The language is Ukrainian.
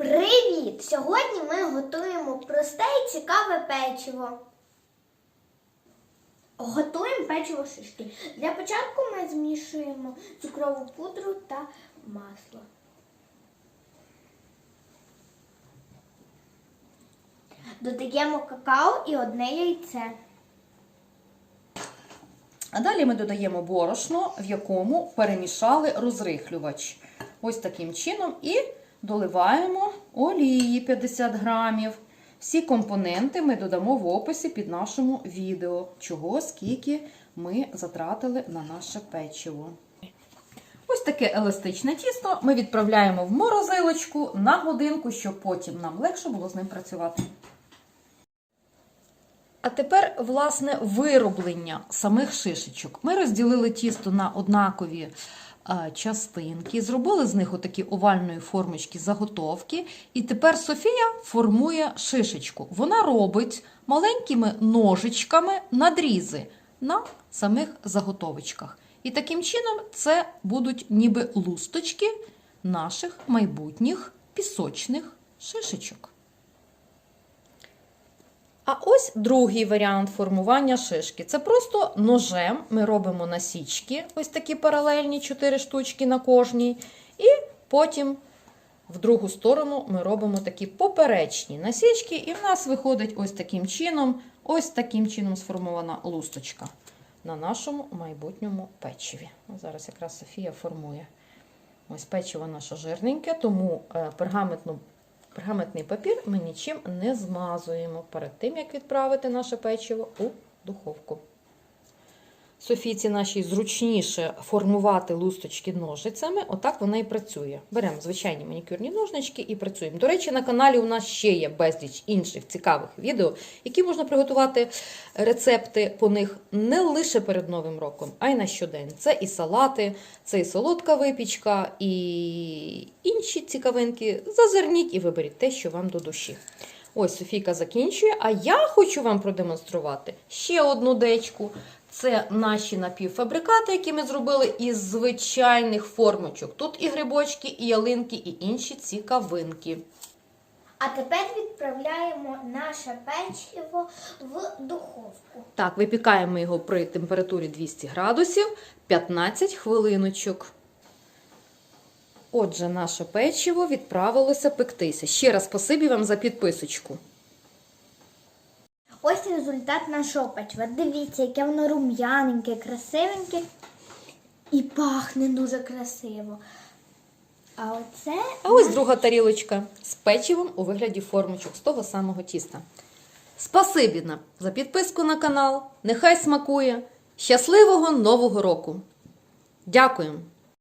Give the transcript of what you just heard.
Привіт! Сьогодні ми готуємо просте і цікаве печиво. Готуємо печиво шишки. Для початку ми змішуємо цукрову пудру та масло. Додаємо какао і одне яйце. А далі ми додаємо борошно, в якому перемішали розрихлювач. Ось таким чином і доливаємо олії 50 грамів. Всі компоненти ми додамо в описі під нашому відео, чого скільки ми затратили на наше печиво. Ось таке еластичне тісто ми відправляємо в морозилочку на годинку, щоб потім нам легше було з ним працювати. А тепер, власне, вироблення самих шишечок. Ми розділили тісто на однакові частинки, зробили з них отакі овальної формочки заготовки. І тепер Софія формує шишечку. Вона робить маленькими ножичками надрізи на самих заготовочках. І таким чином це будуть ніби лусточки наших майбутніх пісочних шишечок. А ось другий варіант формування шишки. Це просто ножем ми робимо насічки, ось такі паралельні 4 штучки на кожній. І потім в другу сторону ми робимо такі поперечні насічки, і в нас виходить ось таким чином, ось таким чином сформована лусточка на нашому майбутньому печиві. Зараз якраз Софія формує. Ось печиво наше жирненьке, тому е, пергаментну Пергаментний папір ми нічим не змазуємо перед тим, як відправити наше печиво у духовку. Софійці нашій зручніше формувати лусточки ножицями, отак вона і працює. Беремо звичайні манікюрні ножнички і працюємо. До речі, на каналі у нас ще є безліч інших цікавих відео, які можна приготувати рецепти по них не лише перед Новим роком, а й на щодень. Це і салати, це і солодка випічка, і інші цікавинки. Зазирніть і виберіть те, що вам до душі. Ось Софійка закінчує, а я хочу вам продемонструвати ще одну дечку. Це наші напівфабрикати, які ми зробили із звичайних формочок. Тут і грибочки, і ялинки, і інші цікавинки. А тепер відправляємо наше печиво в духовку. Так, випікаємо його при температурі 200 градусів 15 хвилиночок. Отже, наше печиво відправилося пектися. Ще раз спасибі вам за підписочку. Ось результат нашого печива. Дивіться, яке воно рум'яненьке, красивеньке і пахне дуже красиво. А оце А ось друга тарілочка з печивом у вигляді формочок з того самого тіста. Спасибі на- за підписку на канал. Нехай смакує. Щасливого Нового року! Дякуємо!